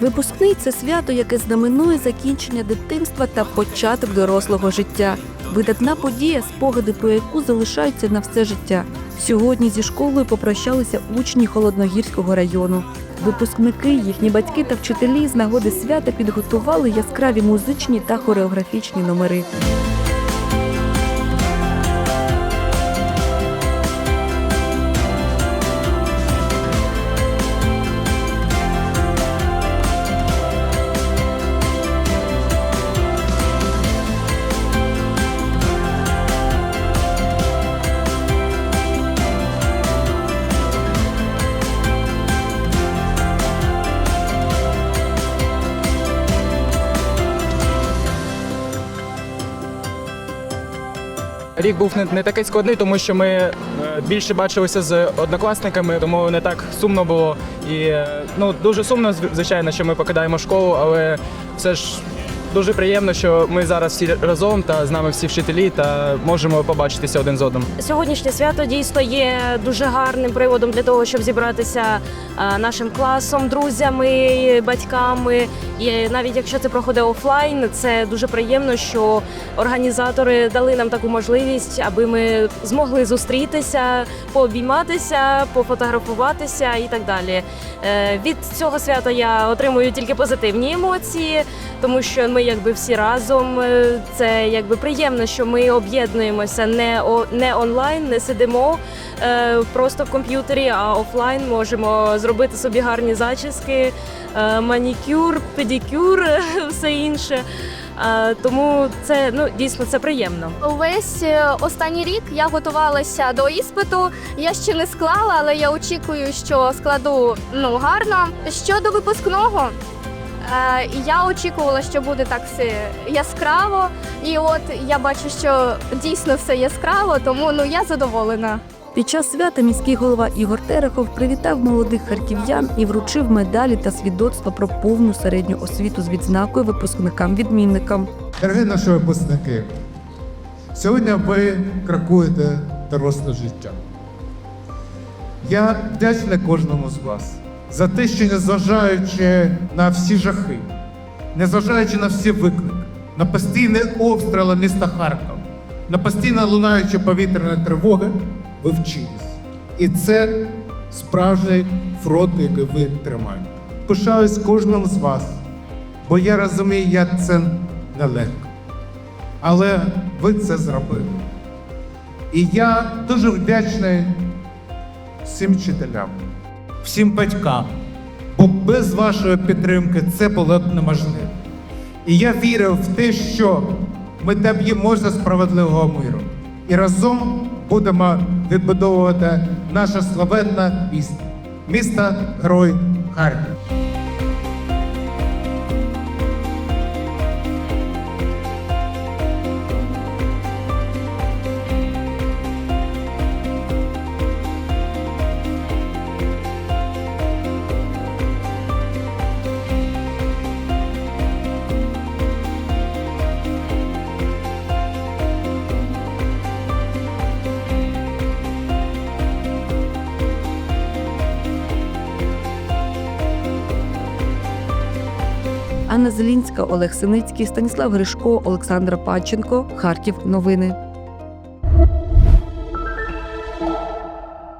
Випускний це свято, яке знаменує закінчення дитинства та початок дорослого життя. Видатна подія, спогади про яку залишаються на все життя. Сьогодні зі школою попрощалися учні холодногірського району. Випускники, їхні батьки та вчителі з нагоди свята підготували яскраві музичні та хореографічні номери. Рік був не, не такий складний, тому що ми е, більше бачилися з однокласниками, тому не так сумно було. І е, ну дуже сумно, звичайно, що ми покидаємо школу, але все ж дуже приємно, що ми зараз всі разом та з нами всі вчителі та можемо побачитися один з одним. Сьогоднішнє свято дійсно є дуже гарним приводом для того, щоб зібратися е, нашим класом, друзями, батьками. І навіть якщо це проходить офлайн, це дуже приємно, що організатори дали нам таку можливість, аби ми змогли зустрітися, пообійматися, пофотографуватися і так далі. Е, Від цього свята я отримую тільки позитивні емоції, тому що ми якби всі разом. Е, Це якби приємно, що ми об'єднуємося не о не онлайн, не сидимо е, просто в комп'ютері, а офлайн можемо зробити собі гарні зачіски, е, манікюр, педикюр, все інше. Е, Тому це ну дійсно це приємно. Увесь е, останній рік я готувалася до іспиту. Я ще не склала, але я очікую, що складу ну гарно. Щодо випускного, е, я очікувала, що буде так все яскраво. І от я бачу, що дійсно все яскраво, тому ну я задоволена. Під час свята міський голова Ігор Терехов привітав молодих харків'ян і вручив медалі та свідоцтва про повну середню освіту з відзнакою випускникам-відмінникам. Дорогі наші випускники, сьогодні ви крокуєте доросле життя. Я вдячний кожному з вас за те, що незважаючи на всі жахи, незважаючи на всі виклики, на постійні обстріли міста Харкова, на постійно лунаючі повітряні тривоги, ви вчились. І це справжній фронт, який ви тримаєте. Пишаюсь кожним з вас, бо я розумію, як це нелегко. Але ви це зробили. І я дуже вдячний всім вчителям, всім батькам, бо без вашої підтримки це було б неможливо. І я вірив в те, що ми доб'ємося справедливого миру. І разом будемо відбудовувати наше славетне місто. Місто Герой Харків. Анна Зелінська, Олег Синицький, Станіслав Гришко, Олександра Панченко, Харків. Новини.